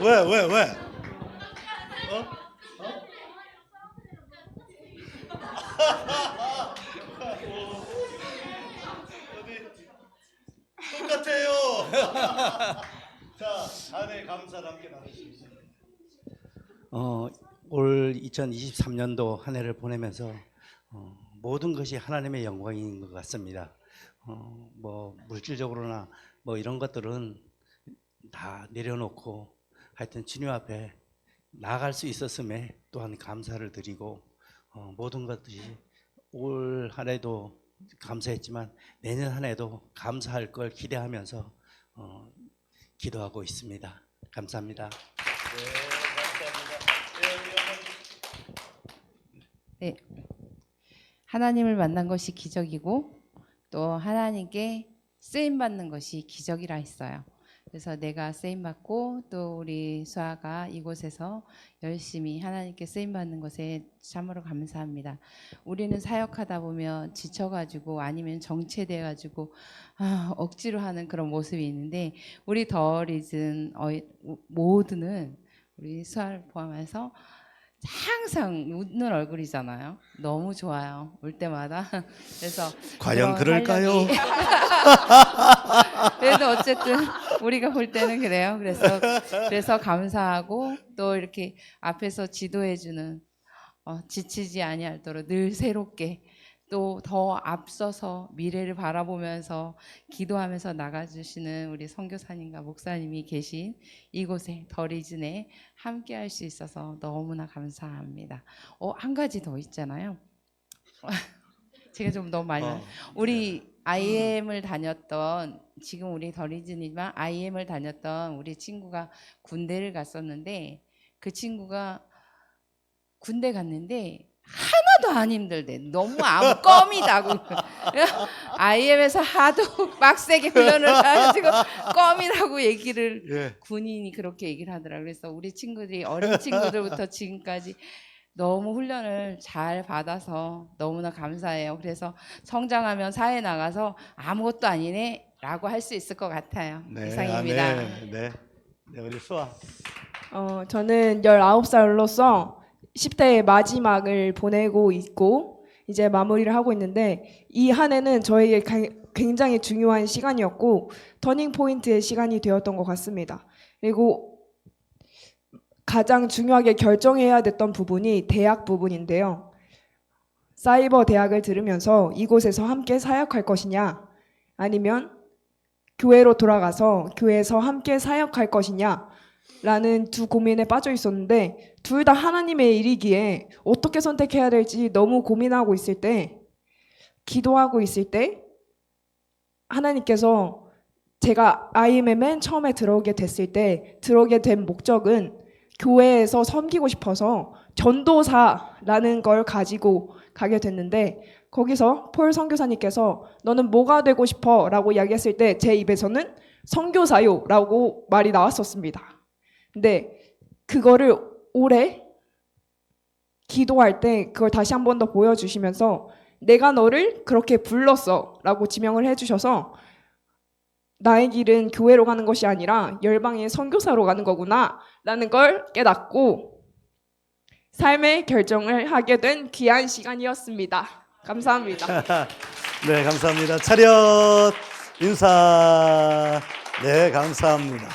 왜, 왜, 왜? 어? 어? 어디 똑같아요. 자, 안에 감사를 함께 나누시겠습니다. 어, 올 2023년도 한 해를 보내면서 어, 모든 것이 하나님의 영광인 것 같습니다. 어, 뭐 물질적으로나 뭐 이런 것들은 다 내려놓고 하여튼 주님 앞에 나아갈 수 있었음에 또한 감사를 드리고 어, 모든 것들이 올 한 해도 감사했지만 내년 한 해도 감사할 걸 기대하면서 어, 기도하고 있습니다. 감사합니다. 네. 하나님을 만난 것이 기적이고 또 하나님께 쓰임 받는 것이 기적이라 했어요. 그래서 내가 쓰임 받고 또 우리 수아가 이곳에서 열심히 하나님께 쓰임 받는 것에 참으로 감사합니다. 우리는 사역하다 보면 지쳐가지고 아니면 정체돼가지고 아, 억지로 하는 그런 모습이 있는데 우리 더 리즌 모두는 우리 수아를 포함해서 항상 웃는 얼굴이잖아요. 너무 좋아요. 올 때마다. 그래서 과연 그럴까요? 그래도 어쨌든 우리가 볼 때는 그래요. 그래서 그래서 감사하고 또 이렇게 앞에서 지도해 주는 어, 지치지 아니하도록 늘 새롭게 또 더 앞서서 미래를 바라보면서 기도하면서 나가주시는 우리 선교사님과 목사님이 계신 이곳에 더리즌에 함께 할 수 있어서 너무나 감사합니다. 어, 한 가지 더 있잖아요. 제가 좀 너무 많이 어, 우리 IM을 다녔던 지금 우리 더리즌이지만 IM을 다녔던 우리 친구가 군대를 갔었는데 그 친구가 군대 갔는데 하나 도 안 힘들대. 너무 안 껌이다고. IM에서 하도 빡세게 훈련을 해가지고 껌이라고 얘기를 예. 군인이 그렇게 얘기를 하더라고요. 그래서 우리 친구들이 어린 친구들부터 지금까지 너무 훈련을 잘 받아서 너무나 감사해요. 그래서 성장하면 사회 나가서 아무것도 아니네라고 할 수 있을 것 같아요. 네, 이상입니다. 아, 네, 네. 네, 우리 수아. 어, 저는 19살로서 10대의 마지막을 보내고 있고 이제 마무리를 하고 있는데 이 한 해는 저에게 가- 굉장히 중요한 시간이었고 터닝 포인트의 시간이 되었던 것 같습니다. 그리고 가장 중요하게 결정해야 됐던 부분이 대학 부분인데요. 사이버 대학을 들으면서 이곳에서 함께 사역할 것이냐 아니면 교회로 돌아가서 교회에서 함께 사역할 것이냐 라는 두 고민에 빠져 있었는데 둘 다 하나님의 일이기에 어떻게 선택해야 될지 너무 고민하고 있을 때 기도하고 있을 때 하나님께서 제가 IM에 맨 처음에 들어오게 됐을 때 들어오게 된 목적은 교회에서 섬기고 싶어서 전도사라는 걸 가지고 가게 됐는데 거기서 폴 선교사님께서 너는 뭐가 되고 싶어라고 이야기했을 때 제 입에서는 선교사요라고 말이 나왔었습니다. 근데 그거를 올해 기도할 때 그걸 다시 한 번 더 보여주시면서 내가 너를 그렇게 불렀어 라고 지명을 해주셔서 나의 길은 교회로 가는 것이 아니라 열방의 선교사로 가는 거구나 라는 걸 깨닫고 삶의 결정을 하게 된 귀한 시간이었습니다. 감사합니다. 네, 감사합니다. 차렷 인사. 네, 감사합니다.